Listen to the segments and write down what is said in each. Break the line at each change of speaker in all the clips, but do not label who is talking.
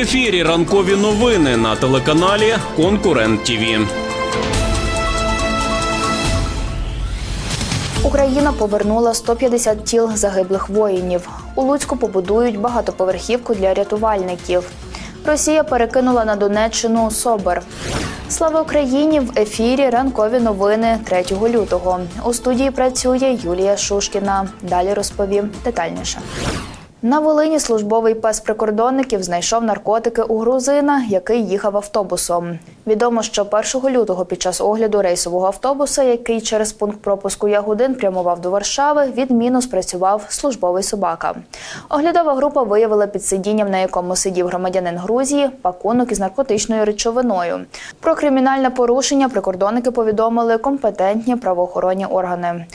ефірі ранкові новини на телеканалі Конкурент ТІВІ.
Україна повернула 150 тіл загиблих воїнів. У Луцьку побудують багатоповерхівку для рятувальників. Росія перекинула на Донеччину СОБР. Слава Україні! В ефірі ранкові новини 3 лютого. У студії працює Юлія Шушкіна. Далі розповім детальніше. На Волині службовий пес прикордонників знайшов наркотики у грузина, який їхав автобусом. Відомо, що 1 лютого під час огляду рейсового автобуса, який через пункт пропуску Ягодин прямував до Варшави, відмінно спрацював службовий собака. Оглядова група виявила під сидінням, на якому сидів громадянин Грузії, пакунок із наркотичною речовиною. Про кримінальне порушення прикордонники повідомили компетентні правоохоронні органи.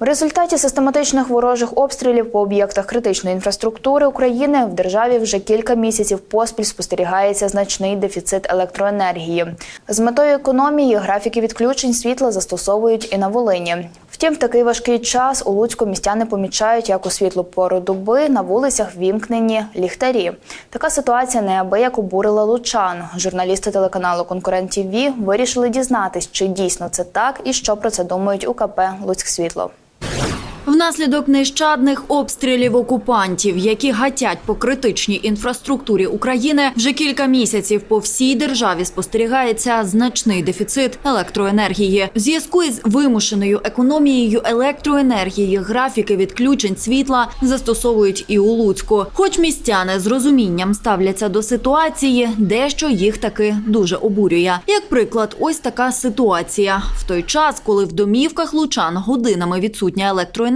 В результаті систематичних ворожих обстрілів по об'єктах критичної інфраструктури України в державі вже кілька місяців поспіль спостерігається значний дефіцит електроенергії. З метою економії графіки відключень світла застосовують і на Волині. Втім, в такий важкий час у Луцьку містяни помічають, як у світлу пору доби на вулицях вімкнені ліхтарі. Така ситуація неабияк обурила лучан. Журналісти телеканалу Конкурент ТІВІ вирішили дізнатись, чи дійсно це так і що про це думають у КП Луцьк Світло.
you Внаслідок нещадних обстрілів окупантів, які гатять по критичній інфраструктурі України, вже кілька місяців по всій державі спостерігається значний дефіцит електроенергії. В зв'язку із вимушеною економією електроенергії графіки відключень світла застосовують і у Луцьку. Хоч містяни з розумінням ставляться до ситуації, дещо їх таки дуже обурює. Як приклад, ось така ситуація в той час, коли в домівках лучан годинами відсутня електроенергія,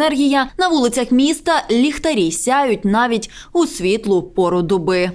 на вулицях міста ліхтарі сяють навіть у світлу пору доби.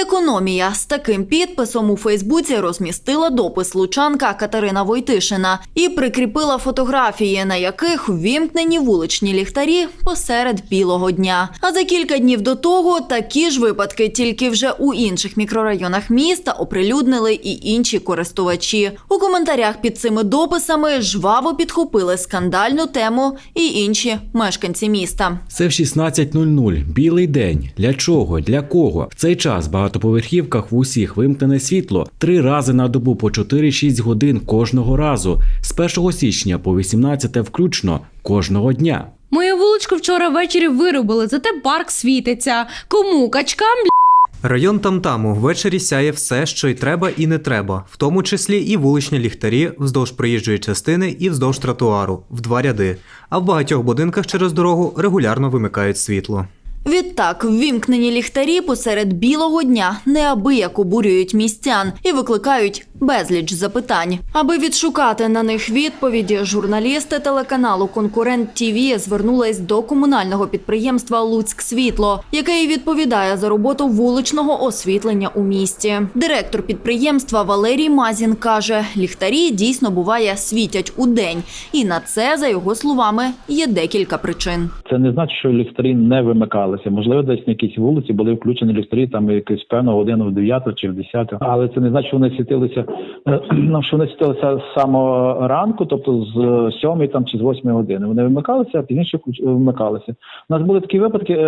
Економія з таким підписом у Фейсбуці розмістила допис лучанка Катерина Войтишина і прикріпила фотографії, на яких ввімкнені вуличні ліхтарі посеред білого дня. А за кілька днів до того такі ж випадки, тільки вже у інших мікрорайонах міста оприлюднили і інші користувачі. У коментарях під цими дописами жваво підхопили скандальну тему і інші мешканці міста.
Це в 16.00. Білий день. Для чого? Для кого? В цей час в багатоповерхівках в усіх вимкнене світло три рази на добу по 4-6 годин кожного разу. З 1 січня по 18 включно кожного дня.
Мою вуличку вчора ввечері вирубили, зате парк світиться. Кому качкам
Район Тамтаму ввечері сяє все, що й треба і не треба, в тому числі і вуличні ліхтарі вздовж проїжджої частини і вздовж тротуару в два ряди. А в багатьох будинках через дорогу регулярно вимикають світло.
Відтак, ввімкнені ліхтарі посеред білого дня неабияк обурюють містян і викликають безліч запитань. Аби відшукати на них відповіді, журналісти телеканалу Конкурент ТІВІ звернулись до комунального підприємства Луцьк Світло, яке і відповідає за роботу вуличного освітлення у місті. Директор підприємства Валерій Мазін каже, ліхтарі дійсно буває світять у день, і на це, за його словами, є декілька причин.
Це не значить, що ліхтарі не вимикалися. Можливо, десь на якійсь вулиці були включені ліхтарі там якусь певну годину в 9 чи в 10. Але це не значить, що вони світилися, е, ну, що вони світилися з самого ранку, тобто з 7 там чи з 8 години. Вони вимикалися, а пізніше вмикалися. У нас були такі випадки е,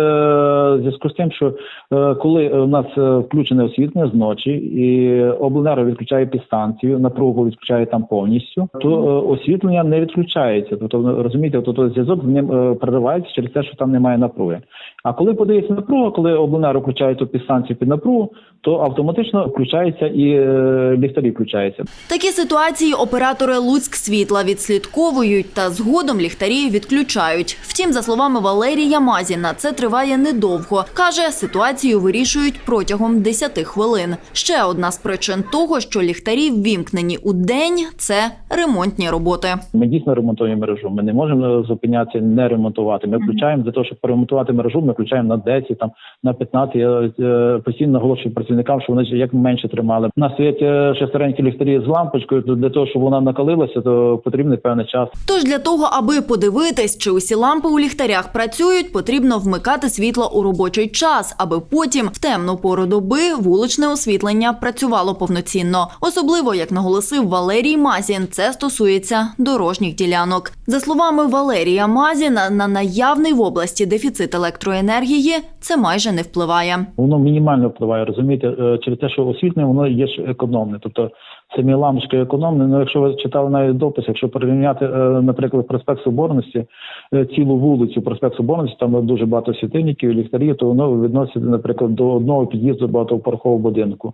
в зв'язку з тим, що е, коли у нас е, включене освітлення зночі, і обленерго відключає підстанцію, напругу відключає там повністю, то е, освітлення не відключається. Тобто розумієте, тобто зв'язок з ним е, переривається через те, що там немає напруги. А коли подається напруга, коли включає ту підстанцію під напругу, то автоматично включається і е, ліхтарі включаються.
Такі ситуації оператори Луцьк світла відслідковують та згодом ліхтарі відключають. Втім, за словами Валерія Мазіна, це триває недовго. Каже, ситуацію вирішують протягом 10 хвилин. Ще одна з причин того, що ліхтарі ввімкнені у день – це ремонтні роботи.
Ми дійсно ремонтуємо мережу. Ми не можемо зупинятися, не ремонтувати. Ми включаємо для того, щоб поремонтувати мережу. Ми включаємо на 10, там на 15. Я е, постійно наголошую працівникам, що вони як менше тримали. У нас стоять ще старенькі ліхтарі з лампочкою. То для того, щоб вона накалилася, то потрібний певний час.
Тож для того, аби подивитись, чи усі лампи у ліхтарях працюють, потрібно вмикати світло у робочий час, аби потім в темну пору доби вуличне освітлення працювало повноцінно. Особливо, як наголосив Валерій Мазін, це стосується дорожніх ділянок. За словами Валерія Мазіна, на наявний в області дефіцит електроенергії електроенергії це майже не впливає.
Воно мінімально впливає, розумієте, е, через те, що освітне воно є ж економне. Тобто самі лампочки економні. Ну, якщо ви читали навіть допис, якщо порівняти, е, наприклад, проспект Соборності, е, цілу вулицю проспект Соборності, там дуже багато світильників, ліхтарів, то воно відноситься, наприклад, до одного під'їзду багатоповерхового будинку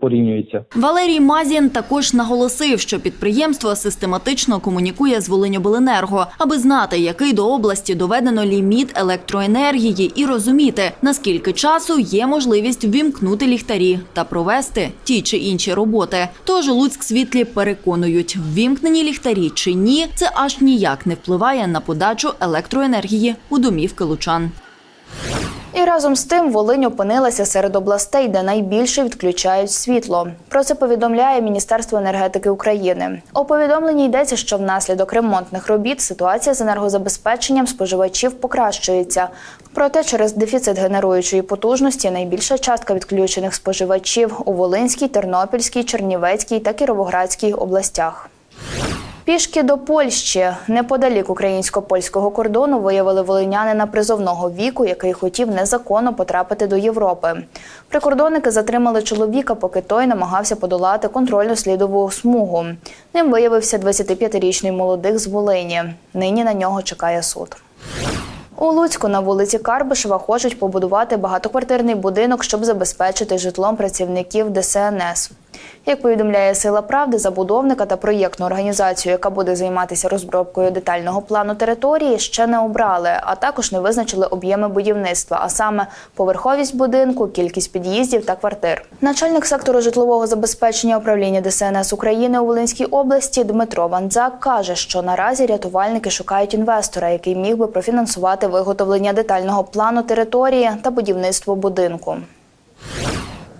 порівнюється.
Валерій Мазін також наголосив, що підприємство систематично комунікує з Волиньобленерго, аби знати, який до області доведено ліміт електроенергії, і розуміти, наскільки часу є можливість ввімкнути ліхтарі та провести ті чи інші роботи. Тож Луцьк світлі переконують, ввімкнені ліхтарі чи ні, це аж ніяк не впливає на подачу електроенергії у домівки лучан.
І разом з тим Волинь опинилася серед областей, де найбільше відключають світло. Про це повідомляє Міністерство енергетики України. У повідомленні йдеться, що внаслідок ремонтних робіт ситуація з енергозабезпеченням споживачів покращується. Проте через дефіцит генеруючої потужності найбільша частка відключених споживачів у Волинській, Тернопільській, Чернівецькій та Кіровоградській областях. Пішки до Польщі неподалік українсько-польського кордону виявили волинянина призовного віку, який хотів незаконно потрапити до Європи. Прикордонники затримали чоловіка, поки той намагався подолати контрольну слідову смугу. Ним виявився 25-річний молодик з Волині. Нині на нього чекає суд. У Луцьку на вулиці Карбишева хочуть побудувати багатоквартирний будинок, щоб забезпечити житлом працівників ДСНС. Як повідомляє Сила Правди, забудовника та проєктну організацію, яка буде займатися розробкою детального плану території, ще не обрали, а також не визначили об'єми будівництва, а саме поверховість будинку, кількість під'їздів та квартир. Начальник сектору житлового забезпечення управління ДСНС України у Волинській області Дмитро Ванзак каже, що наразі рятувальники шукають інвестора, який міг би профінансувати виготовлення детального плану території та будівництво будинку.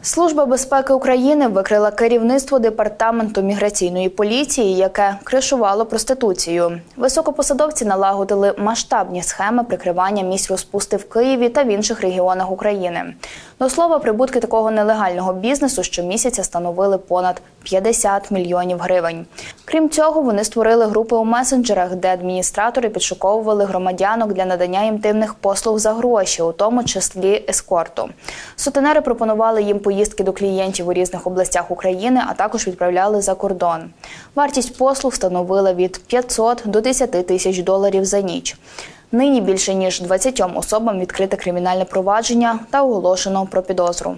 Служба безпеки України викрила керівництво департаменту міграційної поліції, яке кришувало проституцію. Високопосадовці налагодили масштабні схеми прикривання місць розпусти в Києві та в інших регіонах України. До слова, прибутки такого нелегального бізнесу щомісяця становили понад 50 мільйонів гривень. Крім цього, вони створили групи у месенджерах, де адміністратори підшуковували громадянок для надання інтимних послуг за гроші, у тому числі ескорту. Сутенери пропонували їм поїздки до клієнтів у різних областях України, а також відправляли за кордон. Вартість послуг становила від 500 до 10 тисяч доларів за ніч. Нині більше ніж 20 особам відкрите кримінальне провадження та оголошено про підозру.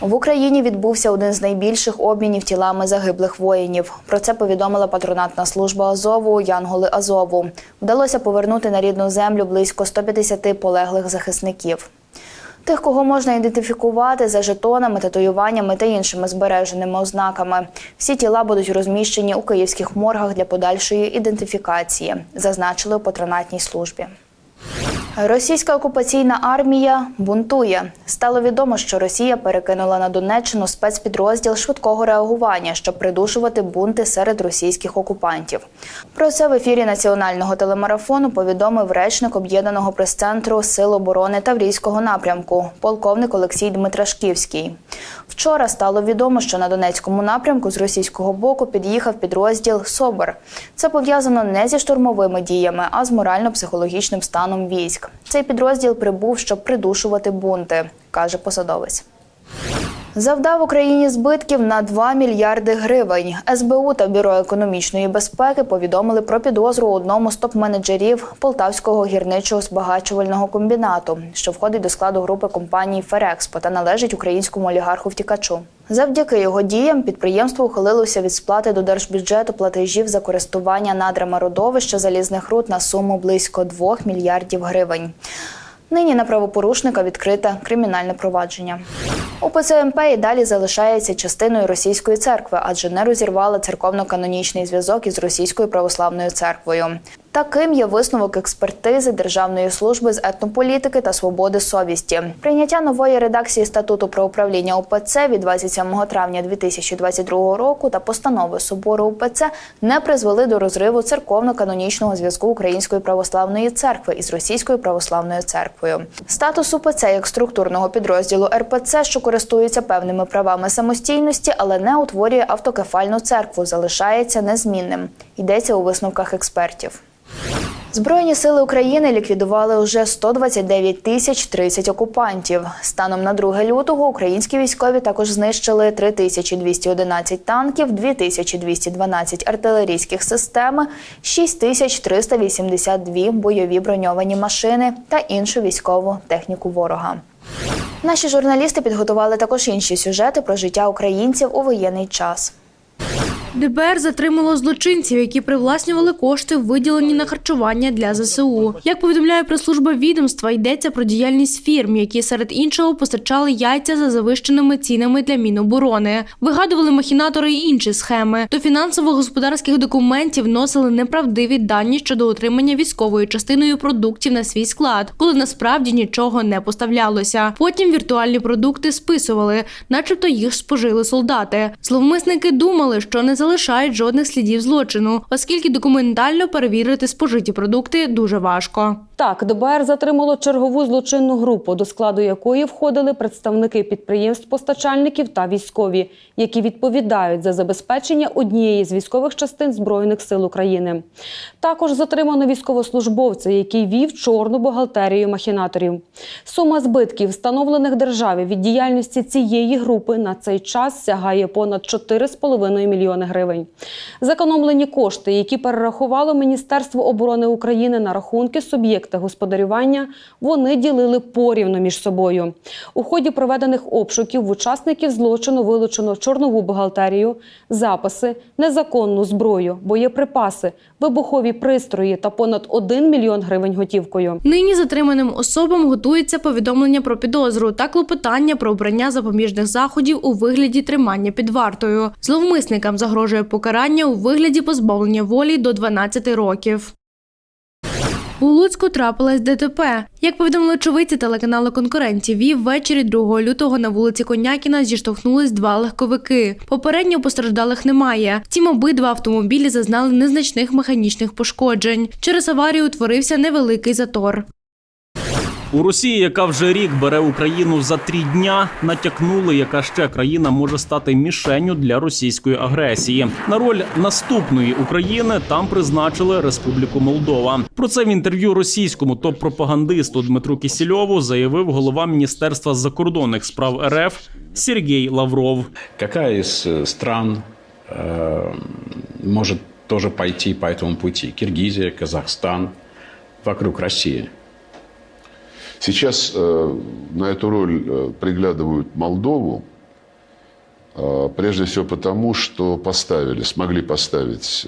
В Україні відбувся один з найбільших обмінів тілами загиблих воїнів. Про це повідомила патронатна служба Азову Янголи Азову. Вдалося повернути на рідну землю близько 150 полеглих захисників. Тих, кого можна ідентифікувати за жетонами, татуюваннями та іншими збереженими ознаками. Всі тіла будуть розміщені у київських моргах для подальшої ідентифікації, зазначили у патронатній службі. Російська окупаційна армія бунтує. Стало відомо, що Росія перекинула на Донеччину спецпідрозділ швидкого реагування, щоб придушувати бунти серед російських окупантів. Про це в ефірі національного телемарафону повідомив речник об'єднаного прес-центру Сил оборони Таврійського напрямку, полковник Олексій Дмитрашківський. Вчора стало відомо, що на Донецькому напрямку з російського боку під'їхав підрозділ СОБР. Це пов'язано не зі штурмовими діями, а з морально-психологічним станом військ. Цей підрозділ прибув, щоб придушувати бунти, каже посадовець. Завдав Україні збитків на 2 мільярди гривень. СБУ та Бюро економічної безпеки повідомили про підозру одному з топ-менеджерів Полтавського гірничого збагачувального комбінату, що входить до складу групи компанії Ферекспо та належить українському олігарху втікачу. Завдяки його діям підприємство ухилилося від сплати до держбюджету платежів за користування надрами родовища залізних руд на суму близько 2 мільярдів гривень. Нині на правопорушника відкрите кримінальне провадження. УПЦ МП і далі залишається частиною російської церкви, адже не розірвала церковно-канонічний зв'язок із російською православною церквою. Таким є висновок експертизи Державної служби з етнополітики та свободи совісті. Прийняття нової редакції статуту про управління УПЦ від 27 травня 2022 року та постанови собору УПЦ не призвели до розриву церковно-канонічного зв'язку Української православної церкви із Російською православною церквою. Статус УПЦ як структурного підрозділу РПЦ, що користується певними правами самостійності, але не утворює автокефальну церкву, залишається незмінним. Йдеться у висновках експертів. Збройні сили України ліквідували уже 129 тисяч 30 окупантів. Станом на 2 лютого українські військові також знищили 3211 танків, 2212 артилерійських систем, 6382 бойові броньовані машини та іншу військову техніку ворога. Наші журналісти підготували також інші сюжети про життя українців у воєнний час.
ДБР затримало злочинців, які привласнювали кошти, виділені на харчування для ЗСУ. Як повідомляє прес-служба відомства, йдеться про діяльність фірм, які серед іншого постачали яйця за завищеними цінами для Міноборони. Вигадували махінатори й інші схеми. До фінансово-господарських документів вносили неправдиві дані щодо отримання військовою частиною продуктів на свій склад, коли насправді нічого не поставлялося. Потім віртуальні продукти списували, начебто їх спожили солдати. Зловмисники думали, що не залишають жодних слідів злочину, оскільки документально перевірити спожиті продукти дуже важко.
Так, ДБР затримало чергову злочинну групу, до складу якої входили представники підприємств-постачальників та військові, які відповідають за забезпечення однієї з військових частин Збройних сил України. Також затримано військовослужбовця, який вів чорну бухгалтерію махінаторів. Сума збитків, встановлених державі від діяльності цієї групи, на цей час сягає понад 4,5 мільйони гривень. Зекономлені кошти, які перерахувало Міністерство оборони України на рахунки суб'єкта господарювання, вони ділили порівну між собою. У ході проведених обшуків в учасників злочину вилучено чорнову бухгалтерію, записи, незаконну зброю, боєприпаси, вибухові пристрої та понад 1 мільйон гривень готівкою.
Нині затриманим особам готується повідомлення про підозру та клопотання про обрання запобіжних заходів у вигляді тримання під вартою. Зловмисникам загрожує покарання у вигляді позбавлення волі до 12 років. У Луцьку трапилась ДТП. Як повідомили очевидці телеканалу конкурентів, ТІВІ», ввечері 2 лютого на вулиці Конякіна зіштовхнулись два легковики. Попередньо постраждалих немає. Втім, обидва автомобілі зазнали незначних механічних пошкоджень. Через аварію утворився невеликий затор.
У Росії, яка вже рік бере Україну за три дня, натякнули, яка ще країна може стати мішенню для російської агресії. На роль наступної України там призначили Республіку Молдова. Про це в інтерв'ю російському топ-пропагандисту Дмитру Кісільову заявив голова Міністерства закордонних справ РФ Сергій Лавров.
Какая из э, стран э, может тоже пойти по этому пути? Киргизия, Казахстан, вокруг России.
Сейчас э, на эту роль э, приглядывают Молдову, э, прежде всего потому, что поставили, смогли поставить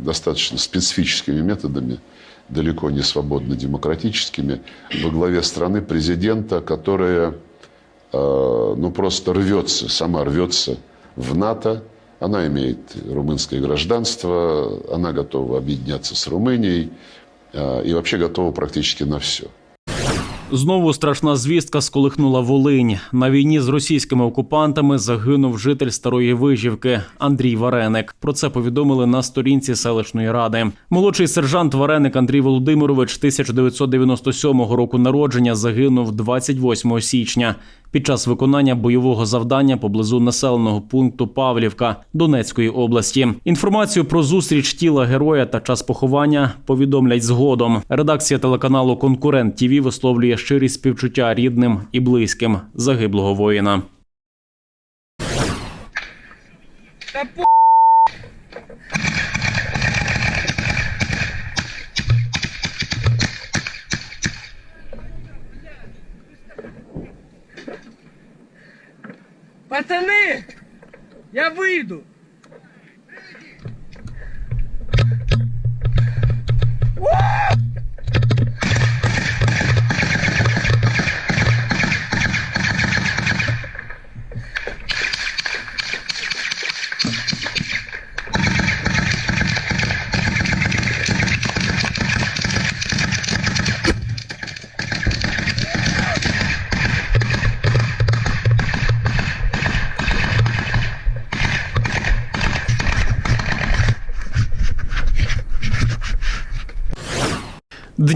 достаточно специфическими методами, далеко не свободно демократическими, во главе страны президента, которая ну, просто рвется, сама рвется в НАТО. Она имеет румынское гражданство, она готова объединяться с Румынией и вообще готова практически на все.
Знову страшна звістка сколихнула Волинь. На війні з російськими окупантами загинув житель старої вижівки Андрій Вареник. Про це повідомили на сторінці селищної ради. Молодший сержант Вареник Андрій Володимирович 1997 року народження загинув 28 січня під час виконання бойового завдання поблизу населеного пункту Павлівка Донецької області. Інформацію про зустріч тіла героя та час поховання повідомлять згодом. Редакція телеканалу Конкурент ТІВІ висловлює щирі співчуття рідним і близьким загиблого воїна.
Пацаны, я выйду.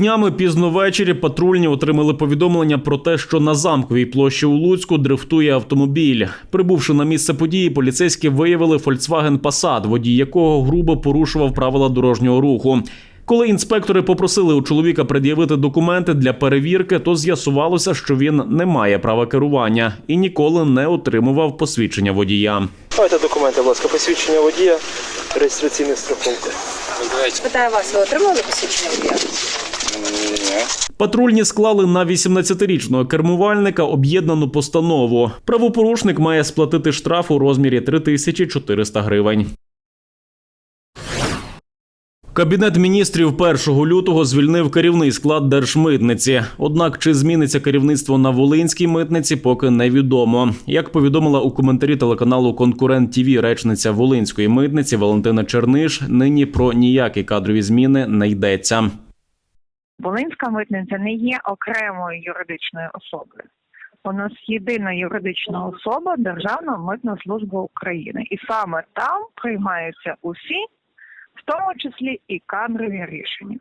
Днями пізно ввечері патрульні отримали повідомлення про те, що на замковій площі у Луцьку дрифтує автомобіль. Прибувши на місце події, поліцейські виявили Volkswagen Passat, водій якого грубо порушував правила дорожнього руху. Коли інспектори попросили у чоловіка пред'явити документи для перевірки, то з'ясувалося, що він не має права керування і ніколи не отримував посвідчення водія.
Давайте документи, будь ласка, посвідчення водія, реєстраційна страховка.
Питаю вас, ви отримали посвідчення водія?
Патрульні склали на 18-річного кермувальника об'єднану постанову. Правопорушник має сплатити штраф у розмірі 3400 гривень. Кабінет міністрів 1 лютого звільнив керівний склад держмитниці. Однак чи зміниться керівництво на Волинській митниці, поки невідомо. Як повідомила у коментарі телеканалу Конкурент ТІВІ речниця Волинської митниці Валентина Черниш, нині про ніякі кадрові зміни не йдеться.
Волинська митниця не є окремою юридичною особою. У нас єдина юридична особа Державна митна служба України, і саме там приймаються усі, в тому числі і кадрові рішення.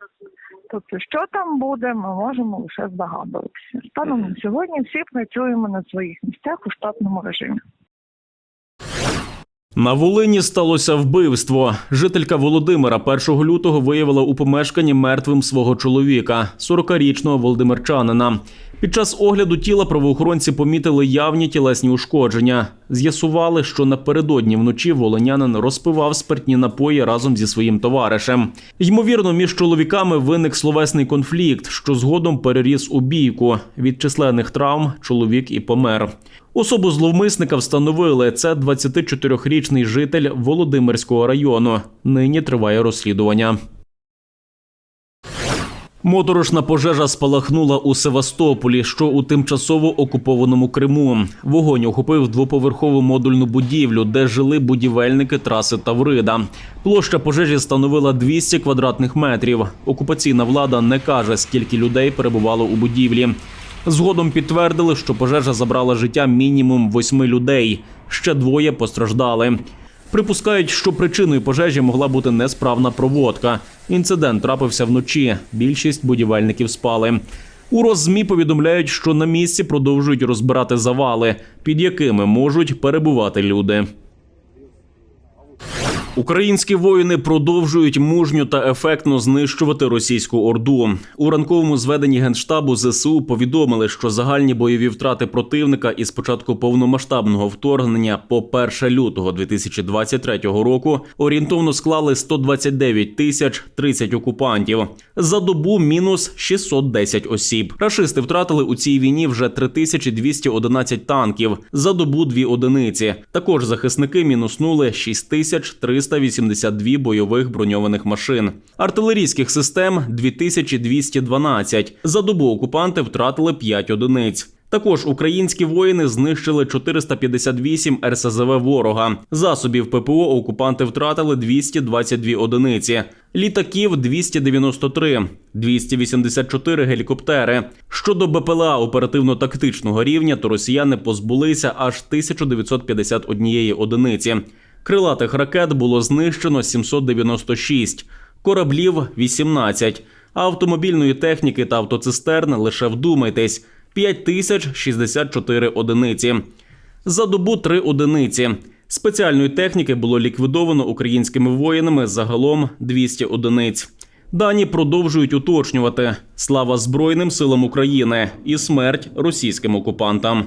Тобто, що там буде, ми можемо лише здогадуватися. Станом на сьогодні всі працюємо на своїх місцях у штатному режимі.
На Волині сталося вбивство. Жителька Володимира 1 лютого виявила у помешканні мертвим свого чоловіка, 40-річного володимирчанина. Під час огляду тіла правоохоронці помітили явні тілесні ушкодження. З'ясували, що напередодні вночі волинянин розпивав спиртні напої разом зі своїм товаришем. Ймовірно, між чоловіками виник словесний конфлікт, що згодом переріс у бійку. Від численних травм чоловік і помер. Особу зловмисника встановили. Це 24-річний житель Володимирського району. Нині триває розслідування. Моторошна пожежа спалахнула у Севастополі, що у тимчасово окупованому Криму. Вогонь охопив двоповерхову модульну будівлю, де жили будівельники траси Таврида. Площа пожежі становила 200 квадратних метрів. Окупаційна влада не каже, скільки людей перебувало у будівлі. Згодом підтвердили, що пожежа забрала життя мінімум восьми людей. Ще двоє постраждали. Припускають, що причиною пожежі могла бути несправна проводка. Інцидент трапився вночі. Більшість будівельників спали. У Роззмі повідомляють, що на місці продовжують розбирати завали, під якими можуть перебувати люди. Українські воїни продовжують мужньо та ефектно знищувати російську орду. У ранковому зведенні генштабу ЗСУ повідомили, що загальні бойові втрати противника із початку повномасштабного вторгнення по 1 лютого 2023 року орієнтовно склали 129 тисяч 30 окупантів. За добу мінус 610 осіб. Рашисти втратили у цій війні вже 3211 танків. За добу дві одиниці. Також захисники мінуснули 6382 бойових броньованих машин. Артилерійських систем 2212. За добу окупанти втратили 5 одиниць. Також українські воїни знищили 458 РСЗВ ворога. Засобів ППО окупанти втратили 222 одиниці, літаків 293, 284 гелікоптери. Щодо БПЛА оперативно-тактичного рівня, то росіяни позбулися аж 1951 одиниці. Крилатих ракет було знищено 796, кораблів 18, а автомобільної техніки та автоцистерн лише вдумайтесь. 5064 одиниці. За добу 3 одиниці. Спеціальної техніки було ліквідовано українськими воїнами загалом 200 одиниць. Дані продовжують уточнювати слава Збройним силам України і смерть російським окупантам.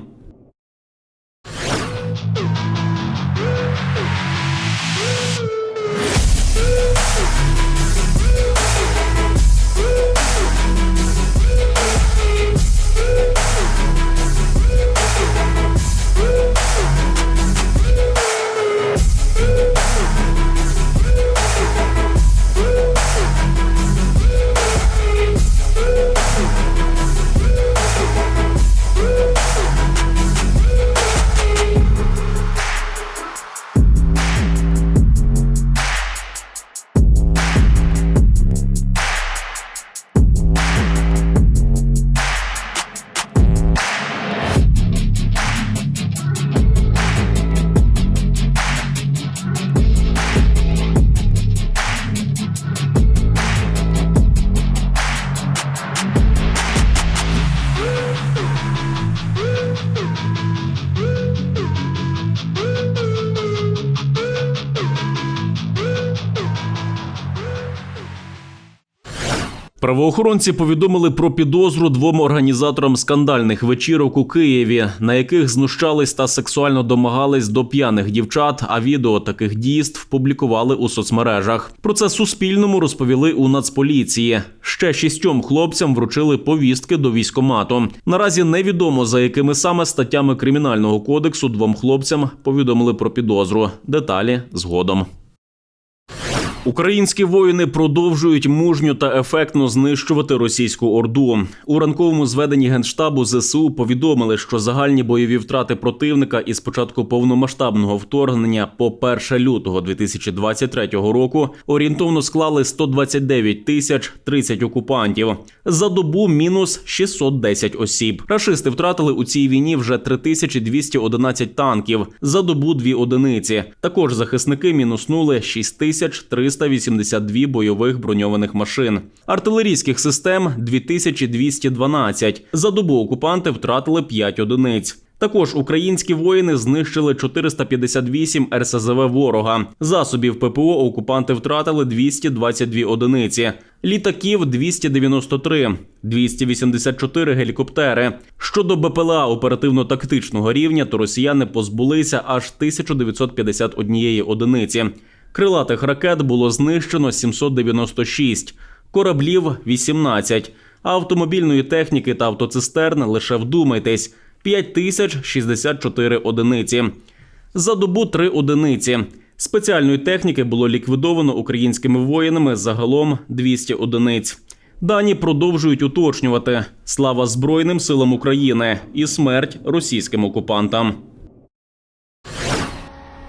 Правоохоронці повідомили про підозру двом організаторам скандальних вечірок у Києві, на яких знущались та сексуально домагались до п'яних дівчат. А відео таких дійств публікували у соцмережах. Про це Суспільному розповіли у Нацполіції. Ще шістьом хлопцям вручили повістки до військомату. Наразі невідомо за якими саме статтями кримінального кодексу двом хлопцям повідомили про підозру. Деталі згодом. Українські воїни продовжують мужньо та ефектно знищувати російську орду. У ранковому зведенні генштабу ЗСУ повідомили, що загальні бойові втрати противника із початку повномасштабного вторгнення по 1 лютого 2023 року орієнтовно склали 129 тисяч 30 окупантів. За добу мінус 610 осіб. Рашисти втратили у цій війні вже 3211 танків. За добу дві одиниці. Також захисники мінуснули 6382 бойових броньованих машин. Артилерійських систем 2212. За добу окупанти втратили 5 одиниць. Також українські воїни знищили 458 РСЗВ ворога. Засобів ППО окупанти втратили 222 одиниці, літаків 293, 284 гелікоптери. Щодо БПЛА оперативно-тактичного рівня, то росіяни позбулися аж 1951 одиниці. Крилатих ракет було знищено 796, кораблів 18, автомобільної техніки та автоцистерн лише вдумайтесь 5064 одиниці. За добу 3 одиниці. Спеціальної техніки було ліквідовано українськими воїнами загалом 200 одиниць. Дані продовжують уточнювати слава Збройним силам України і смерть російським окупантам.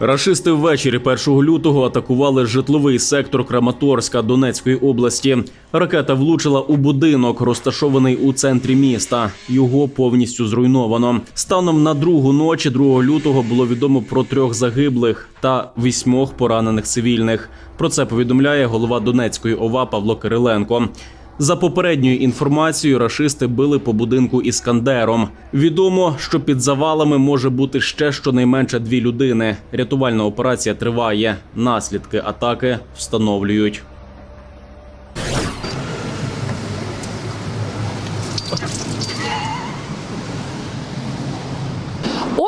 Рашисти ввечері 1 лютого атакували житловий сектор Краматорська Донецької області. Ракета влучила у будинок, розташований у центрі міста. Його повністю зруйновано. Станом на другу ночі 2 лютого було відомо про трьох загиблих та вісьмох поранених цивільних. Про це повідомляє голова Донецької ОВА Павло Кириленко. За попередньою інформацією, рашисти били по будинку іскандером. Відомо, що під завалами може бути ще щонайменше дві людини. Рятувальна операція триває. Наслідки атаки встановлюють.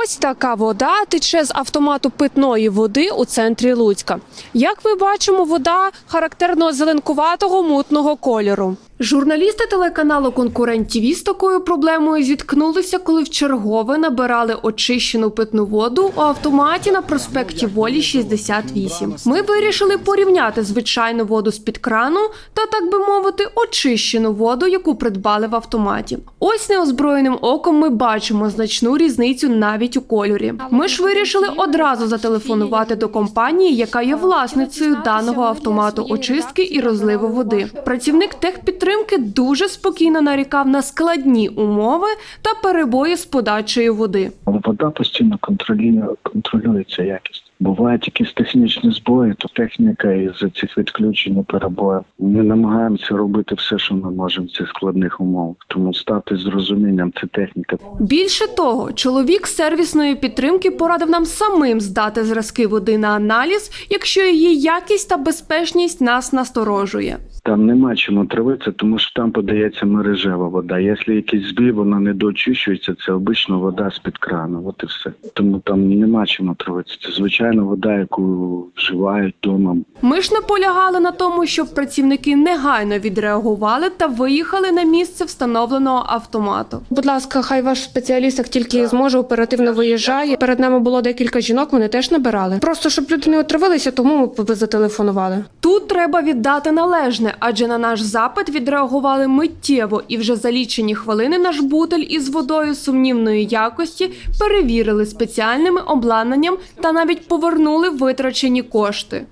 Ось така вода тече з автомату питної води у центрі Луцька. Як ми бачимо, вода характерно зеленкуватого мутного кольору. Журналісти телеканалу Конкурент ТІВІ з такою проблемою зіткнулися, коли вчергове набирали очищену питну воду у автоматі на проспекті Волі 68. Ми вирішили порівняти звичайну воду з під крану та, так би мовити, очищену воду, яку придбали в автоматі. Ось неозброєним оком ми бачимо значну різницю навіть у кольорі. Ми ж вирішили одразу зателефонувати до компанії, яка є власницею даного автомату очистки і розливу води. Працівник техпідтримки дуже спокійно нарікав на складні умови та перебої з подачею води.
Вода постійно контролює, контролюється якість. Бувають якісь технічні збої, то техніка із цих відключень перебоїв. Ми намагаємося робити все, що ми можемо в цих складних умовах. Тому стати з розумінням це техніка.
Більше того, чоловік сервісної підтримки порадив нам самим здати зразки води на аналіз, якщо її якість та безпечність нас насторожує.
Там нема чому травитися, тому що там подається мережева вода. Якщо якийсь збій, вона не доочищується, це обично вода з-під крану. От і все. Тому там нема чому травитися. Це звичайна вода, яку вживають вдома.
Ми ж наполягали на тому, щоб працівники негайно відреагували та виїхали на місце встановленого автомату.
Будь ласка, хай ваш спеціаліст, як тільки зможе, оперативно виїжджає. Перед нами було декілька жінок, вони теж набирали. Просто щоб люди не отравилися, тому ми зателефонували.
Тут треба віддати належне, адже на наш запит відреагували миттєво, і вже за лічені хвилини наш бутель із водою сумнівної якості перевірили спеціальними обладнанням та навіть повернули витрачені кошти.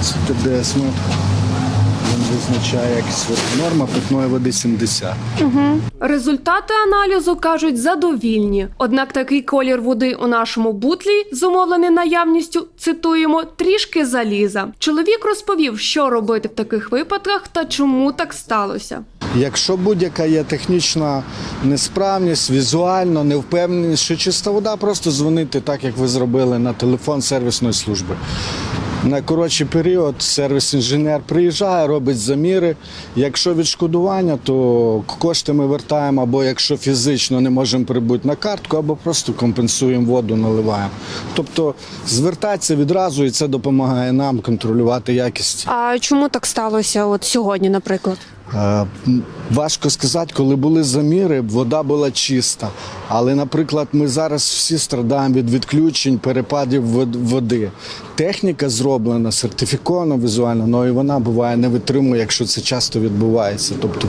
Це ТДСМ. Визначає якість. Норма питної води 70.
Результати аналізу кажуть задовільні. Однак такий колір води у нашому бутлі зумовлений наявністю, цитуємо, трішки заліза. Чоловік розповів, що робити в таких випадках та чому так сталося.
Якщо будь-яка є технічна несправність, візуально невпевненість, що чиста вода, просто дзвонити так, як ви зробили на телефон сервісної служби. На коротший період сервіс-інженер приїжджає, робить заміри. Якщо відшкодування, то кошти ми вертаємо, або якщо фізично не можемо прибути на картку, або просто компенсуємо воду, наливаємо. Тобто звертатися відразу і це допомагає нам контролювати якість.
А чому так сталося от сьогодні, наприклад?
Е, Важко сказати, коли були заміри, вода була чиста. Але, наприклад, ми зараз всі страдаємо від відключень, перепадів води. Техніка зроблена, сертифікована візуально, але і вона буває не витримує, якщо це часто відбувається. Тобто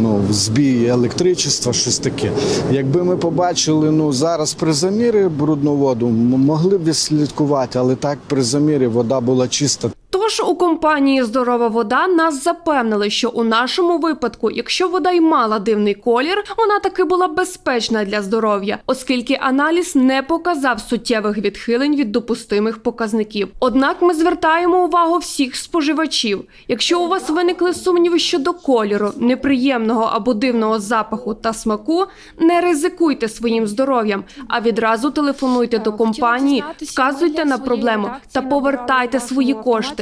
ну, збій електричества, щось таке. Якби ми побачили ну, зараз при замірі брудну воду, могли б відслідкувати, але так при замірі вода була чиста.
Тож у компанії Здорова вода нас запевнили, що у нашому випадку, якщо вода й мала дивний колір, вона таки була безпечна для здоров'я, оскільки аналіз не показав суттєвих відхилень від допустимих показників. Однак ми звертаємо увагу всіх споживачів. Якщо у вас виникли сумніви щодо кольору, неприємного або дивного запаху та смаку, не ризикуйте своїм здоров'ям, а відразу телефонуйте до компанії, вказуйте на проблему та повертайте свої кошти.